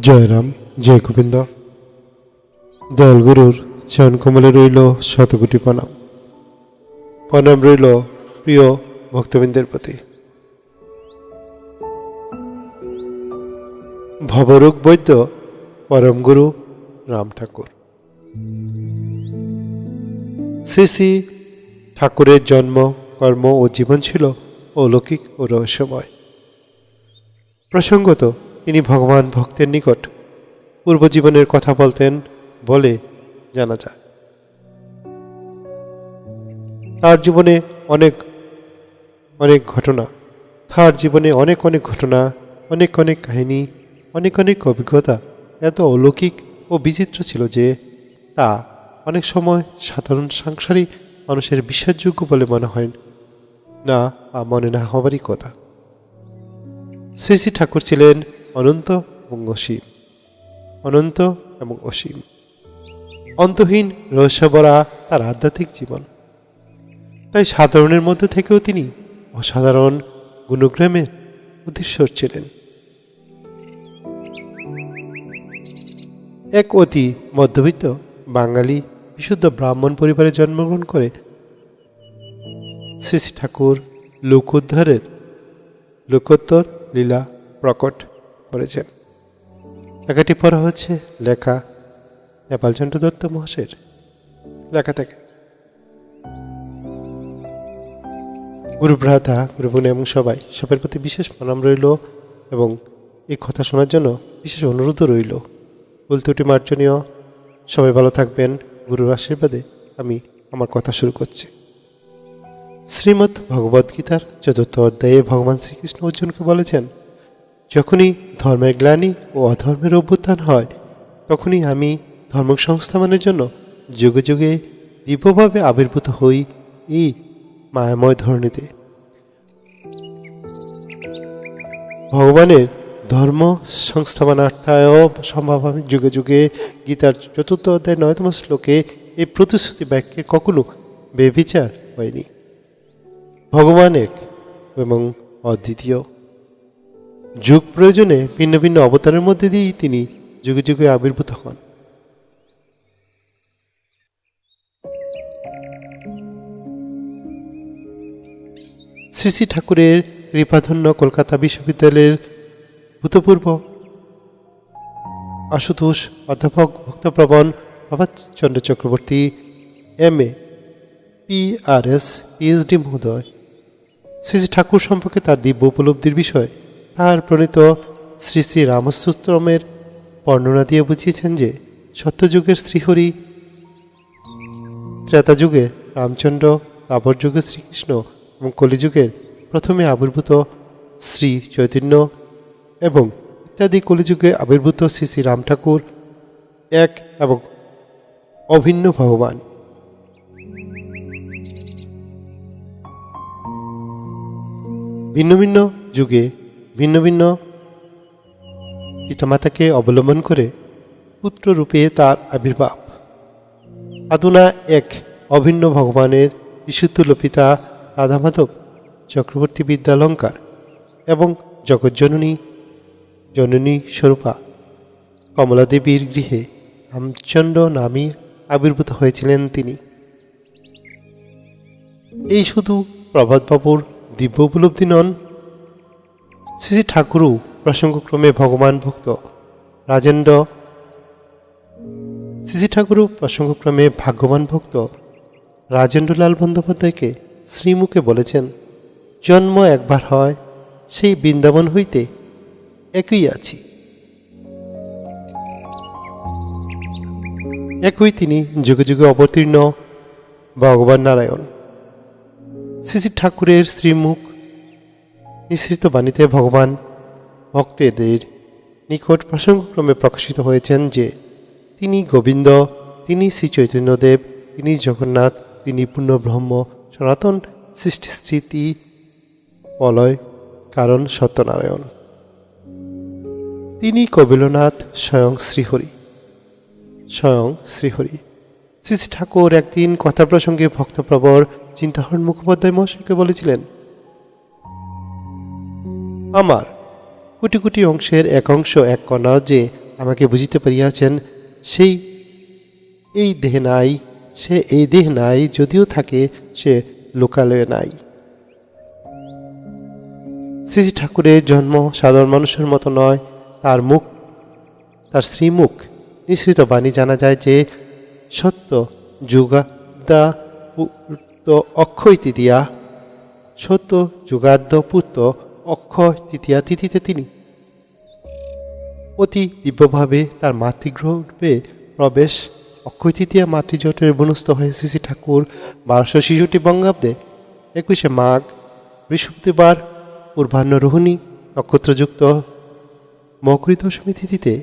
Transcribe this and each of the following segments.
জয়রাম জয় গোবিন্দ। দয়ালগুরুর চরণ কমলে রইল শতকোটি প্রণাম। প্রণাম রইল প্রিয় ভক্তবৃন্দের প্রতি। ভবরূপ বৈদ্য, পরম গুরু রাম ঠাকুর। শ্রী শ্রী ঠাকুরের জন্ম, কর্ম ও জীবন ছিল অলৌকিক ও রহস্যময়। প্রসঙ্গত তিনি ভগবান ভক্তের নিকট পূর্বজীবনের কথা বলতেন বলে জানা যায়। তার জীবনে অনেক অনেক ঘটনা, তার জীবনে অনেক অনেক ঘটনা, অনেক অনেক কাহিনী, অনেক অনেক অভিজ্ঞতা এত অলৌকিক ও বিচিত্র ছিল যে তা অনেক সময় সাধারণ সাংসারিক মানুষের বিশ্বাসযোগ্য বলে মনে হয় না মনে না হবারই কথা। শ্রী শ্রী ঠাকুর ছিলেন অনন্ত এবং অসীম। অনন্ত এবং অসীম। অন্তহীন রহস্যবরা তার আধ্যাত্মিক জীবন। তাই সাধারণের মধ্যে থেকেও তিনি অসাধারণ গুণগ্রামের উদ্দেশ্যর ছিলেন। এক অতি মধ্যবিত্ত বাঙালি বিশুদ্ধ ব্রাহ্মণ পরিবারে জন্মগ্রহণ করে শ্রী ঠাকুর লোক উদ্ধারের লোকোত্তর লীলা প্রকট করেছেন লেখাটি পড়া হচ্ছে লেখা নেপালচন্দ্র দত্ত মহাশয়ের লেখা থেকে। গুরু ভ্রাতা গুরু বোন এবং সবাই সবার প্রতি বিশেষ প্রণাম রইল এবং এই কথা শোনার জন্য বিশেষ অনুরোধও রইল। ভুল ত্রুটি মার্জনীয়। সবাই ভালো থাকবেন। গুরুর আশীর্বাদে আমি আমার কথা শুরু করছি। শ্রীমৎ ভগবদ্গীতার চতুর্থ অধ্যায়ে ভগবান শ্রীকৃষ্ণ অর্জুনকে বলেছেন যখনই ধর্মের গ্লানি ও অধর্মের অভ্যুত্থান হয়, তখনই আমি ধর্ম সংস্থাপনের জন্য যুগে যুগে দিব্যভাবে আবির্ভূত হই এই মায়াময় ধরণীতে। ভগবানের ধর্ম সংস্থাপনার্থায় সম্ভব আমি যুগে যুগে গীতার চতুর্থ অধ্যায় নয়তম শ্লোকে এই প্রতিশ্রুতি বাক্যের কখনো বেবিচার হয়নি। ভগবান এক এবং অদ্বিতীয়। যুগ প্রয়োজনে ভিন্ন ভিন্ন অবতারের মধ্যে দিয়েই তিনি যুগে যুগে আবির্ভূত হন। শ্রী শ্রী ঠাকুরের কৃপাধন্য কলকাতা বিশ্ববিদ্যালয়ের ভূতপূর্ব আশুতোষ অধ্যাপক ভক্তপ্রবণ Prabhatchandra Chakraborty M A PRS, PhD মহোদয়। শ্রী শ্রী ঠাকুর সম্পর্কে তার দিব্য উপলব্ধির বিষয় তার প্রণীত শ্রী শ্রী রামসূত্রমের বর্ণনা দিয়ে বুঝিয়েছেন যে সত্যযুগের শ্রীহরি ত্রেতা যুগে রামচন্দ্র তাবর যুগে শ্রীকৃষ্ণ এবং কলিযুগের প্রথমে আবির্ভূত শ্রী চৈতন্য এবং ইত্যাদি কলিযুগে আবির্ভূত শ্রী শ্রী রাম ঠাকুর এক এবং অভিন্ন ভগবান। ভিন্ন ভিন্ন যুগে ভিন্ন ভিন্ন পিতামাতাকে অবলম্বন করে পুত্ররূপে তার আবির্ভাব। আদুনা এক অভিন্ন ভগবানের বিশুদ্ধ পিতা রাধামাধব চক্রবর্তী বিদ্যালঙ্কার এবং জগজ্জননী জননী স্বরূপা। কমলাদেবীর গৃহে রামচন্দ্র নামে আবির্ভূত হয়েছিলেন তিনি। এই শুধু প্রভাতবাবুর দিব্য উপলব্ধি নন শ্রী ঠাকুরও প্রসঙ্গক্রমে ভগবান ভক্ত রাজেন্দ্র। শ্রী ঠাকুরও প্রসঙ্গক্রমে ভাগ্যবান ভক্ত রাজেন্দ্রলাল বন্দ্যোপাধ্যায়কে শ্রীমুখে বলেছেন, জন্ম একবার হয়, সেই বৃন্দাবন হইতে একই আছি। একই তিনি যুগে যুগে অবতীর্ণ ভগবান নারায়ণ। শ্রী ঠাকুরের শ্রীমুখ নিঃসৃত বাণীতে ভগবান ভক্তদের নিকট প্রসঙ্গক্রমে প্রকাশিত হয়েছেন যে, তিনি গোবিন্দ, তিনি শ্রী চৈতন্যদেব তিনি জগন্নাথ, তিনি পূর্ণ ব্রহ্ম সনাতন সৃষ্টি স্থিতি বলয়, কারণ সত্যনারায়ণ। তিনি কবিলনাথ স্বয়ং শ্রীহরি স্বয়ং শ্রীহরি। শ্রী শ্রী ঠাকুর একদিন কথা প্রসঙ্গে ভক্তপ্রবর চিন্তাহরণ মুখোপাধ্যায় মহাশয়কে বলেছিলেন আমার। কোটি কোটি অংশের এক অংশ এক কণা যে আমাকে বুঝিতে পারিয়াছেন, সেই, এই দেহ নাই, সে এই দেহ নাই, যদিও থাকে সে লোকালয়ে নাই। শ্রী ঠাকুরের জন্ম সাধারণ মানুষের মতো নয়, তার মুখ, তার শ্রীমুখ, নিঃসৃত বাণী জানা যায় যে সত্য যুগাদ্দা পুত্র অক্ষয় তৃতীয়া সত্য যুগাদ্য পুত্র অক্ষয় তৃতীয়া তিথিতে তিনি অতি দিব্যভাবে তার মাতৃগৃহে প্রবেশ। অক্ষয় তৃতীয়া মাতৃজটের বনস্থ হয়ে শ্রী ঠাকুর বারোশো শিশুটি বঙ্গাব্দে একুশে মাঘ বৃহস্পতিবার পূর্বাহ্ন রোহিণী নক্ষত্রযুক্ত মকৃত দশমী তিথিতে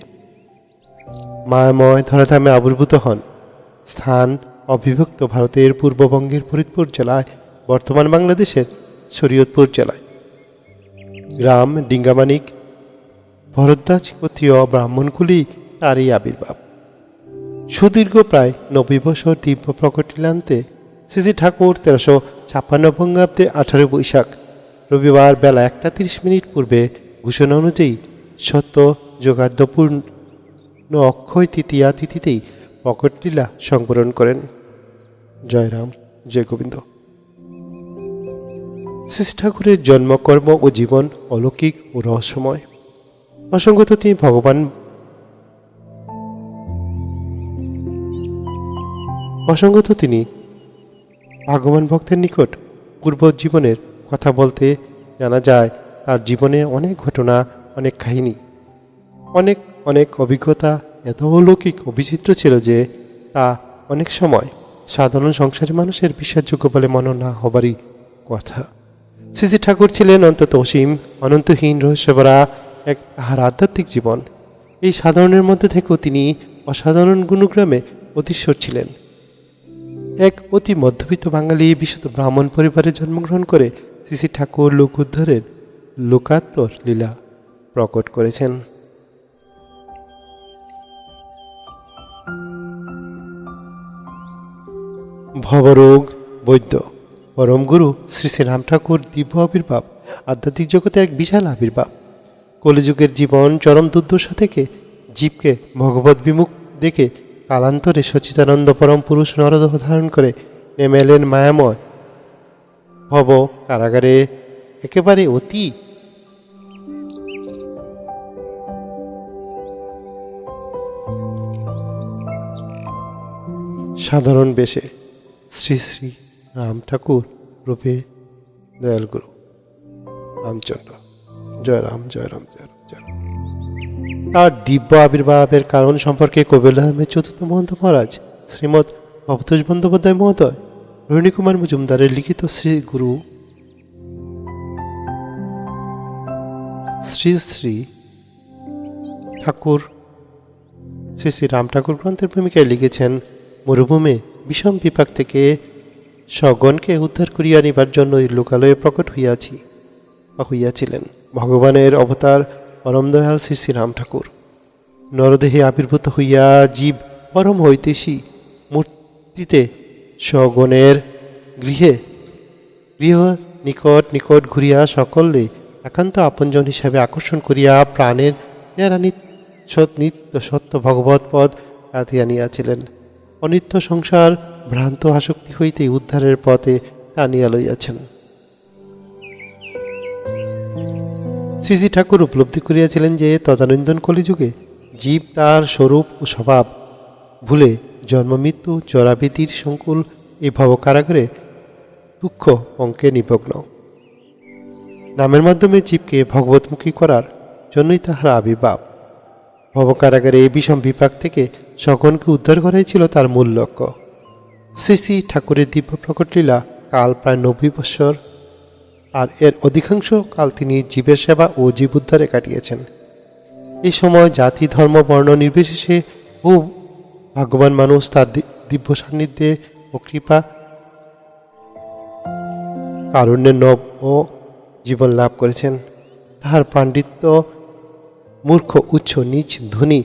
মায়াময় ধরাধামে আবির্ভূত হন। স্থান অবিভক্ত ভারতের পূর্ববঙ্গের ফরিদপুর জেলায়, বর্তমান বাংলাদেশের শরীয়তপুর জেলায়। গ্রাম ডিঙ্গামানিক ভরদ্বাজ গোত্রীয় ব্রাহ্মণকুলি তারই আবির্ভাব। সুদীর্ঘ প্রায় নব্বই বছর দিব্য প্রকটিলান্তে শ্রীজি ঠাকুর তেরোশো ছাপ্পান্ন বঙ্গাব্দে আঠারো বৈশাখ, রবিবার বেলা একটা তিরিশ মিনিট পূর্বে ঘোষণা অনুযায়ী সত্য যোগাদ্যপূর্ণ অক্ষয় তৃতীয়া তিথিতেই প্রকটলীলা সংবরণ করেন। জয়রাম জয় গোবিন্দ। শ্রী ঠাকুরের জন্মকর্ম ও জীবন অলৌকিক ও রহস্যময়। প্রসঙ্গত তিনি ভগবান। প্রসঙ্গত তিনি ভগবান ভক্তের নিকট পূর্ব জীবনের কথা বলতে জানা যায়, তার জীবনের অনেক ঘটনা, অনেক কাহিনী, অনেক অনেক অভিজ্ঞতা, এত অলৌকিক ও বিচিত্র ছিল যে তা অনেক সময় সাধারণ সংসারের মানুষের বিশ্বাসযোগ্য বলে মনে না হবারই কথা। শ্রীজি ঠাকুর ছিলেন অন্তত অসীম, অনন্তহীন রহস্যভরা এক তাহার আধ্যাত্মিক জীবন। এই সাধারণের মধ্যে থেকেও তিনি অসাধারণ গুণগ্রামে অতিশ্বর ছিলেন। এক অতি মধ্যবিত্ত বাঙালি বিশুদ্ধ ব্রাহ্মণ পরিবারে জন্মগ্রহণ করে শ্রী শ্রী ঠাকুর লোক উদ্ধারের লোকাত্তর লীলা প্রকট করেছেন। ভবরোগ বৈদ্য পরম গুরু শ্রী শ্রী রাম ঠাকুর দিব্য আবির্ভাব, আধ্যাত্মিক জগতে এক বিশাল আবির্ভাব। কলিযুগের জীবন চরম দুর্দশা থেকে জীবকে ভগবত বিমুখ দেখে কালান্তরে সচিতানন্দ পরম পুরুষ নরদেহ ধারণ করে নেমে এলেন মায়াময়। ভব কারাগারে, একেবারে অতি সাধারণ বেশে। শ্রী শ্রী রাম ঠাকুর রূপে দয়াল গুরু। রামচন্দ্র, জয় রাম জয় রাম জয় রাম জয় রাম। তার দিব্য আবির্ভাবের কারণ সম্পর্কে কবির আহমেদ চতুর্থ মহন্ত মহারাজ শ্রীমৎ ভবতোষ বন্দ্যোপাধ্যায় মহোদয় রোহিণী কুমার মজুমদারের লিখিত শ্রী গুরু শ্রী শ্রী ঠাকুর, শ্রী শ্রী রাম ঠাকুর গ্রন্থের ভূমিকায় লিখেছেন, মরুভূমে বিষম বিপাক থেকে সগণকে উদ্ধার করিয়া নিবার জন্য লোকালয়ে প্রকট হইয়াছি। বা হইয়াছিলেন। ভগবানের অবতার পরম দয়াল শ্রী শ্রী রাম ঠাকুর। নরদেহে আবির্ভূত হইয়া জীব পরম হইতেছি মূর্তিতে সগণের গৃহে গৃহ নিকট নিকট ঘুরিয়া সকলে একান্ত আপনজন হিসাবে আকর্ষণ করিয়া প্রাণের নিত্য সত্য ভগবত পদ কাঁথিয়া নিয়াছিলেন অনিত্য সংসার ভ্রান্ত আসক্তি হইতে উদ্ধারের পথে টানিয়া লইয়াছেন। শ্রীজি ঠাকুর উপলব্ধি করিয়াছিলেন যে তদানন্দন কলিযুগে জীব তার স্বরূপ ও স্বভাব। ভুলে জন্মমৃত্যু জরাবিধির সংকুল এই ভবকারাগারে দুঃখ অঙ্কে নিমগ্ন। নামের মাধ্যমে জীবকে ভগবতমুখী করার জন্যই তাহার আবির্ভাব। ভবকারাগারে এই বিষম বিপাক থেকে সকনকে উদ্ধার করাই ছিল তার মূল লক্ষ্য। শ্রী শ্রী ঠাকুরের দিব্য প্রকট লীলা কাল প্রায় নব্বই বৎসর, আর এর অধিকাংশ কাল তিনি জীবের সেবা ও জীব উদ্ধারে কাটিয়েছেন। এই সময় জাতি, ধর্ম, বর্ণ নির্বিশেষে বহু ভাগ্যবান মানুষ তার দিব্য সান্নিধ্যে ও কৃপা কারুণ্যের নব ও জীবন লাভ করেছেন। তাহার পাণ্ডিত্য, মূর্খ, উচ্চ, নিচ, ধনী,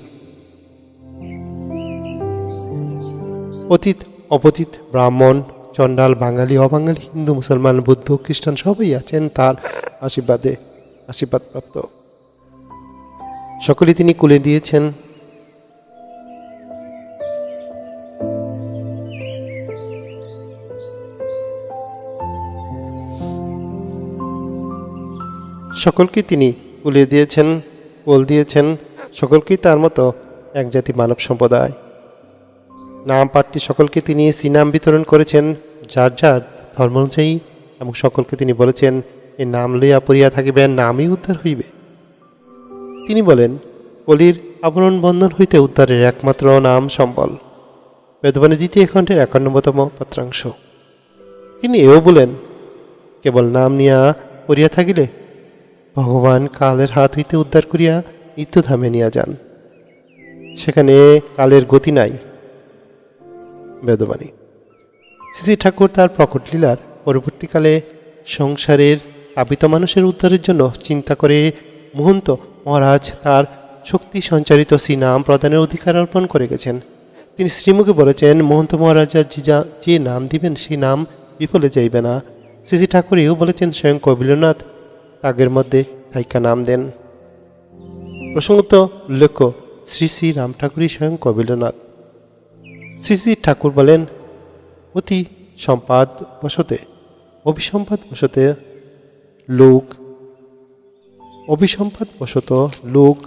অতীত অপচিত ব্রাহ্মণ, চণ্ডাল, বাঙালি, অবাঙালি, হিন্দু, মুসলমান, বৌদ্ধ, খ্রিস্টান সবই আছেন তার আশীর্বাদে আশীর্বাদপ্রাপ্ত। সকলে তিনি কুলে দিয়েছেন। সকলকে তিনি কুলে দিয়েছেন, কোল দিয়েছেন। সকলকেই তার মতো এক জাতি মানব সম্প্রদায়। নাম পাঠটি সকলকে তিনি সিনাম বিতরণ করেছেন, যার যার ধর্ম অনুযায়ী, এবং সকলকে তিনি বলেছেন, এ নাম লইয়া পড়িয়া থাকিবেন, নামই উদ্ধার হইবে। তিনি বলেন, কলির আবরণ বন্ধন হইতে উদ্ধারের একমাত্র নাম সম্বল। বেদবাণী দ্বিতীয় খণ্ডের একান্নবতম পত্রাংশ। তিনি এও বলেন, কেবল নাম নিয়া পড়িয়া থাকিলে ভগবান কালের হাত হইতে উদ্ধার করিয়া নিত্যধামে নিয়া যান। সেখানে কালের গতি নাই। বেদবাণী শ্রী ঠাকুর তার প্রকট লীলার পরবর্তীকালে সংসারের তাবিত মানুষের উদ্ধারের জন্য চিন্তা করে মহন্ত মহারাজ তার শক্তি সঞ্চারিত শ্রীনাম প্রদানের অধিকার অর্পণ করে গেছেন। তিনি শ্রীমুখে বলেছেন, মহন্ত মহারাজা, যে যে নাম দিবেন সেই নাম বিফলে যাইবে না। শ্রী ঠাকুর এও বলেছেন, স্বয়ং কবিলনাথ তাগের মধ্যে থাইকা নাম দেন। প্রসঙ্গত, উল্লেখ্য, শ্রী শ্রী রাম ঠাকুরই স্বয়ং কবিলনাথ শ্রী ঠাকুর বলেন, অতি সম্পাদ বসতে, অভিসম্পাদ বসতে লোক, অভিসম্পাদ বশত লোক,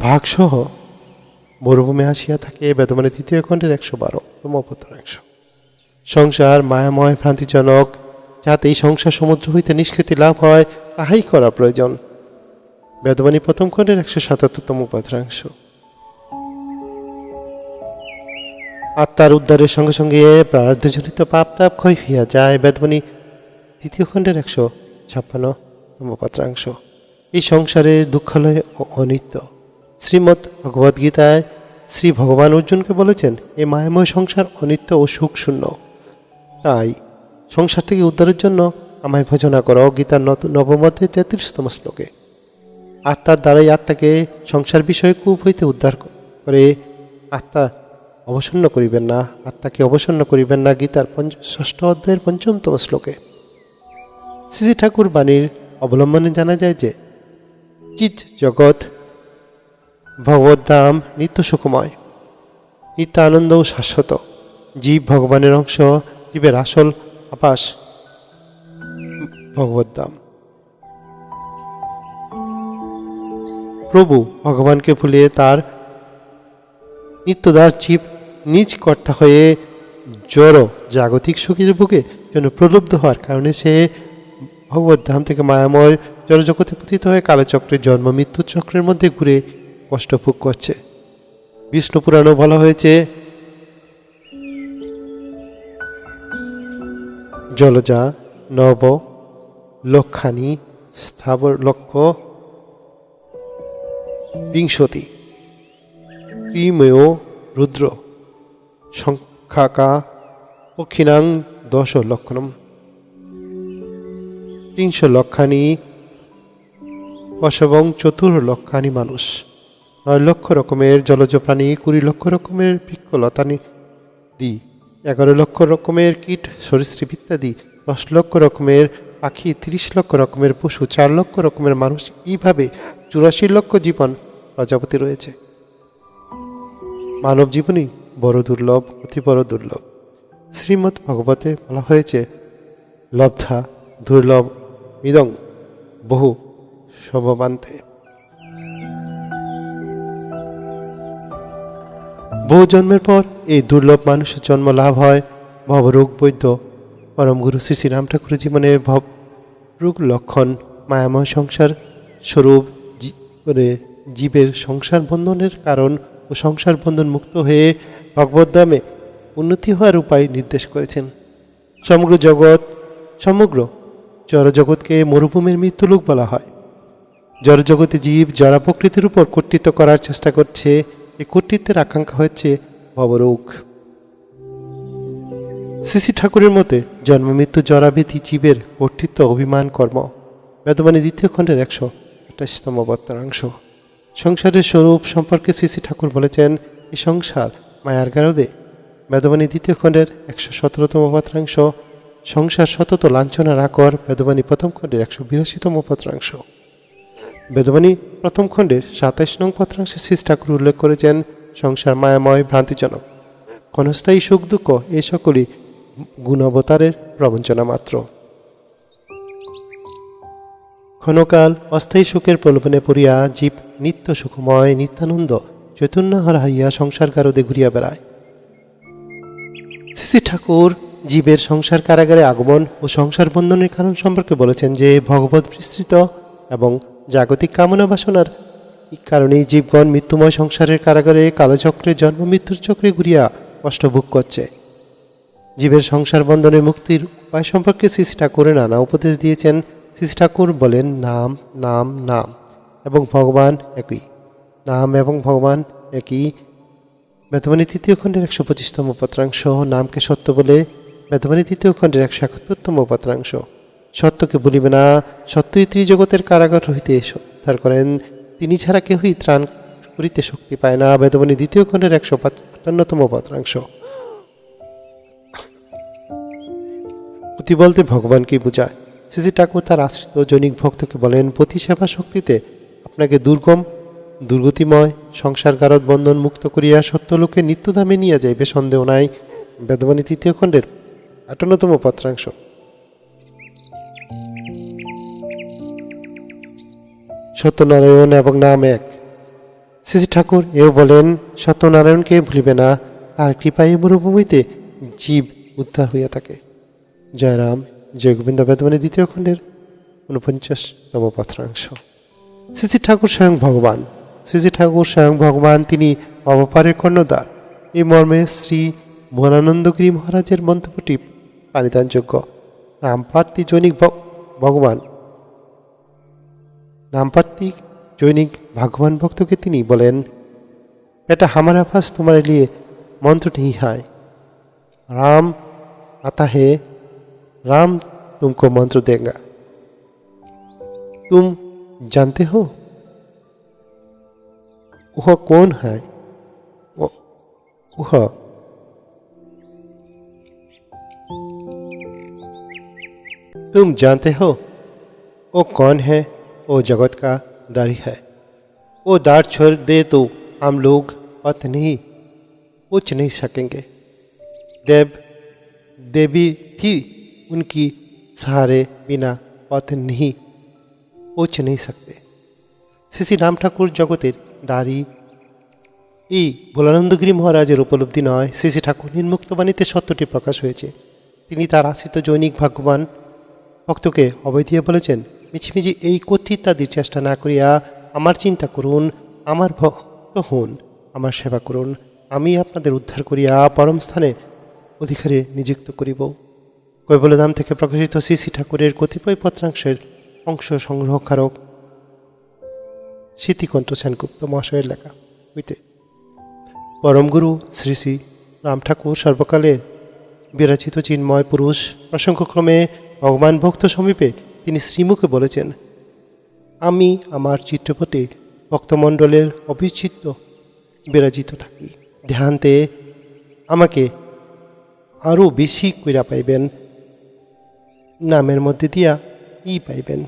ভাগসহ মরুভূমি আসিয়া থাকে বেদমানে তৃতীয় খণ্ডের একশো বারো তমপত্রাংশ সংসার মায়াময় ভ্রান্তিজনক, যাতে এই সংসার সমুদ্র হইতে নিষ্কৃতি লাভ হয়, তাহাই করা প্রয়োজন। বেদবাণী প্রথম খণ্ডের একশো সাতাত্তরতম পত্রাংশ আত্মার উদ্ধারের সঙ্গে সঙ্গে প্রারব্ধজনিত পাপ তাপ ক্ষয় হইয়া যায়। বেদবাণী দ্বিতীয় খণ্ডের একশো ছাপ্পান্নতম পত্রাংশ। এই সংসারের দুঃখালয় অনিত্য। শ্রীমৎ ভগবদ্গীতায় শ্রী ভগবান অর্জুনকে বলেছেন, এ মায়াময় সংসার অনিত্য ও সুখ শূন্য। তাই সংসার থেকে উদ্ধারের জন্য আমায় ভজনা করো গীতার নবমধ্যে তেত্রিশতম শ্লোকে। আত্মার দ্বারাই আত্মাকে সংসার বিষয়ে কূপ হইতে উদ্ধার করে আত্মা অবসন্ন করিবেন না, আত্মাকে অবসন্ন করিবেন না, গীতার পঞ্চ, ষষ্ঠ অধ্যায়ের পঞ্চমতম শ্লোকে। শ্রী ঠাকুর বাণীর অবলম্বনে জানা যায় যে, চিৎ জগৎ ভগবদ্ধাম নিত্য সুখময় নিত্য আনন্দ ও শাশ্বত, জীব ভগবানের অংশ, জীবের আসল আবাস, ভগবদ্ধাম। প্রভু ভগবানকে ভুলিয়ে তার নিত্যদাস জীব নিজ কর্তা হয়ে জড় জাগতিক সুখের বুকে যেন প্রলুব্ধ হওয়ার কারণে সে ভগবত ধাম থেকে মায়াময় জড়জগতে পতিত হয়ে কালচক্রের জন্ম, মৃত্যু চক্রের মধ্যে ঘুরে কষ্ট ভোগ করছে। বিষ্ণু পুরাণও বলা হয়েছে, জলজা নব লক্ষানি স্থাবর লক্ষ্য বিংশতি ক্রিমেয় রুদ্র। সংখ্যাকা পক্ষিণাং দশ লক্ষণম তিনশো লক্ষানি পশবং চতুর লক্ষানি মানুষ। নয় লক্ষ রকমের জলজ প্রাণী, কুড়ি লক্ষ রকমের বৃক্ষলতানি দি, এগারো লক্ষ রকমের কীট, সরীসৃপ ইত্যাদি, দশ লক্ষ রকমের পাখি, তিরিশ লক্ষ রকমের পশু, চার লক্ষ রকমের মানুষ, এইভাবে চুরাশি লক্ষ জীবন প্রজাপতি রয়েছে। মানব জীবনই বড় দুর্লভ, অতি বড় দুর্লভ। শ্রীমৎ ভগবতে বলা হয়েছে, লব্ধা, দুর্লভ, ইদং, বহু শোভবান্তে বহু জন্মের পর এই দুর্লভ মানুষের জন্ম লাভ হয় ভবরোগ বৈদ্য, পরম গুরু শ্রী শ্রীরাম ঠাকুর জীবনে ভব, রোগ লক্ষণ, মায়াময় সংসার স্বরূপ, জী- জীবের সংসার বন্ধনের কারণ ও সংসার বন্ধন মুক্ত হয়ে ভগবদ্ধামে উন্নতি হওয়ার উপায় নির্দেশ করেছেন। সমগ্র জগৎ, সমগ্র জড়জগৎকে মরুভূমির মৃত্যুলোক বলা হয়। জড়জগতে জীব জড়া প্রকৃতির উপর কর্তৃত্ব করার চেষ্টা করছে এই কর্তৃত্বের আকাঙ্ক্ষা হচ্ছে ভবরোগ। শ্রী ঠাকুরের মতে, জন্ম, মৃত্যু, জরাবেধি, জীবের কর্তৃত্ব, অভিমান, কর্ম। বেদবাণী দ্বিতীয় খণ্ডের একশো আঠাশতম বত্তরাংশ সংসারের স্বরূপ সম্পর্কে শ্রী ঠাকুর বলেছেন এই সংসার মায়ার গারদে বেদবাণী দ্বিতীয় খণ্ডের একশো সতেরোতম পত্রাংশ, সংসার সতত লাঞ্ছনার আকর, বেদবাণী প্রথম খণ্ডের একশো বিরাশিতম পত্রাংশ। বেদবাণী প্রথম খণ্ডের সাতাইশ নং পত্রাংশে শ্রী ঠাকুর উল্লেখ করেছেন, সংসার মায়াময়, ভ্রান্তিজনক। ক্ষণস্থায়ী সুখ দুঃখ এই সকলই গুণাবতারের প্রবঞ্চনা মাত্র। ক্ষণকাল অস্থায়ী সুখের প্রলোভনে পড়িয়া জীব নিত্য সুখময়, নিত্যানন্দ চৈতন্য হারাইয়া সংসার কারদে ঘুরিয়া বেড়ায়। শ্রী ঠাকুর জীবের সংসার কারাগারে আগমন ও সংসার বন্ধনের কারণ সম্পর্কে বলেছেন যে ভগবত বিস্তৃত এবং জাগতিক কামনা বাসনার কারণেই জীবগণ মৃত্যুময় সংসারের কারাগারে কালচক্রে জন্ম, মৃত্যুর চক্রে ঘুরিয়া কষ্ট ভোগ করছে। জীবের সংসার বন্ধনে মুক্তির উপায় সম্পর্কে শ্রী ঠাকুরের নানা উপদেশ দিয়েছেন। শ্রী ঠাকুর বলেন, নাম নাম নাম এবং ভগবান একই। নাম এবং ভগবান একই। বেদবাণী তৃতীয় খণ্ডের একশো পঁচিশতম পত্রাংশ, নামকে সত্য বলে বেদবাণী তৃতীয় খণ্ডের একশো একাত্তরতম পত্রাংশ। সত্যকে বলিবে না, সত্যই ত্রিজগতের কারাগার হইতে উদ্ধার করেন। তিনি ছাড়া কেহই ত্রাণ করিতে শক্তি পায় না বেদবাণী দ্বিতীয় খণ্ডের একশো আটান্নতম পত্রাংশ। অতি বলতে ভগবানকেই বোঝায়? শ্রী ঠাকুর তার আশ্রিত জৈনিক ভক্তকে বলেন প্রতি সেবা শক্তিতে আপনাকে দুর্গম দুর্গতিময় সংসার গারদ বন্ধন মুক্ত করিয়া সত্যলোকে নিত্যধামে নিয়ে যাইবে সন্দেহ নাই। বেদবাণী তৃতীয় খণ্ডের আটান্নতম পত্রাংশ। সত্যনারায়ণ এবং নাম এক। শ্রী ঠাকুর এও বলেন, সত্যনারায়ণকে ভুলিবে না তার কৃপায় মরুভূমিতে জীব উদ্ধার হইয়া থাকে। জয়রাম জয় গোবিন্দ বেদবাণী দ্বিতীয় খণ্ডের ঊনপঞ্চাশতম পত্রাংশ। শ্রী ঠাকুর স্বয়ং ভগবান। শ্রী ঠাকুর স্বয়ং ভগবান তিনি অবপারের কর্ণদ্বার এই মর্মে শ্রী ভুবনানন্দগিরি মহারাজের মন্তব্যটি পানিদানযোগ্য নামপার্থী জৈনিক ভ- ভগবান नामपत्ती জৈনিক ভগবান ভক্তকে তিনি বলেন बेटा हमारा पास तुम्हारे लिए मंत्र नहीं है राम आता है राम तुमको मंत्र देगा तुम जानते हो वह कौन है? वह तुम जानते हो, वो कौन है? वो जगत का दारी है। वो दार छोड़ दे तो हम लोग पथ नहीं पूछ नहीं सकेंगे। देव, देवी भी उनकी सहारे बिना पथ नहीं पूछ नहीं सकते। श्री श्री राम ठाकुर जगतर দাঁড়ি। এই ভোলানন্দগিরি মহারাজের উপলব্ধি নয়। শ্রী শ্রী ঠাকুর নির্মুক্তবাণীতে সত্যটি প্রকাশ হয়েছে। তিনি তার আশ্রিত জৈনিক ভাগ্যবান। ভক্তকে অভয় দিয়ে বলেছেন, মিছিমিছি এই কর্তৃত্বাদির চেষ্টা না করিয়া আমার চিন্তা করুন, আমার ভক্ত হন, আমার সেবা করুন। আমি আপনাদের উদ্ধার করিয়া পরম স্থানে অধিকারে নিযুক্ত করিব। কৈবলধাম থেকে প্রকাশিত শ্রী শ্রী ঠাকুরের কতিপয় পত্রাংশের অংশ সংগ্রহকারক স্মৃতিকণ্ঠ সেনগুপ্ত মহাশয়ের লেখা হইতে। পরমগুরু শ্রী শ্রী রাম ঠাকুর সর্বকালের বিরাচিত চিন্ময় পুরুষ প্রসঙ্গক্রমে ভগবান ভক্ত সমীপে তিনি শ্রীমুখে বলেছেন, আমি আমার চিত্রপটে ভক্তমণ্ডলের অবিচ্ছিন্ন বিরাজিত থাকি। ধ্যানতে আমাকে আরও বেশি কইরা পাইবেন। নামের মধ্যে দিয়া ই পাইবেন।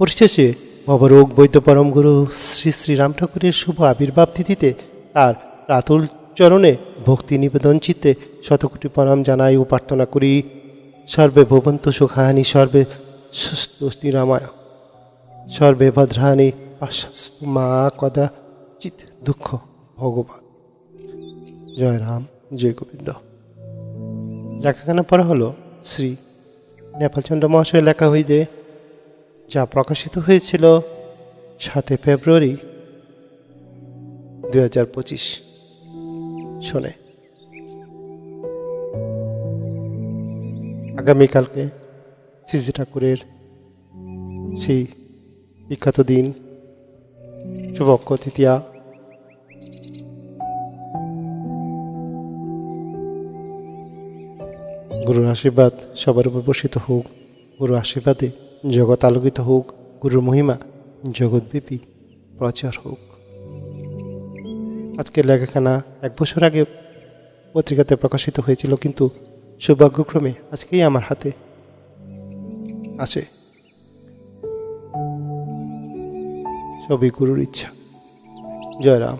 পরিশেষে ভবরোগ বৈদ্য পরম গুরু শ্রী শ্রী রাম ঠাকুরের শুভ আবির্ভাব তিথিতে তার রাতুল চরণে ভক্তি নিবেদন চিত্তে শতকোটি প্রণাম জানাই ও প্রার্থনা করি। সর্বে ভবন্ত সুখাহানি, সর্বে সুস্থি রামায় সর্বে পাশস্তু মা কদা চিত দুঃখ ভগবান। জয় রাম, জয় গোবিন্দ। লেখাখানা পড়া হলো শ্রী নেপালচন্দ্র মহাশয় লেখা হইতে যা প্রকাশিত হয়েছিল সাতে ফেব্রুয়ারি দুই হাজার পঁচিশ। শোনে। আগামীকালকে শ্রী ঠাকুরের সেই বিখ্যাত দিন শুভক্ষ তৃতীয়া। গুরুর আশীর্বাদ সবার উপর বর্ষিত হোক। গুরু আশীর্বাদে জগৎ আলোকিত হোক, গুরুর মহিমা জগৎব্যাপী প্রচার হোক। আজকের লেখাখানা এক বছর আগে পত্রিকাতে প্রকাশিত হয়েছিল, কিন্তু সৌভাগ্যক্রমে আজকেই আমার হাতে আছে সবই গুরুর ইচ্ছা। জয় রাম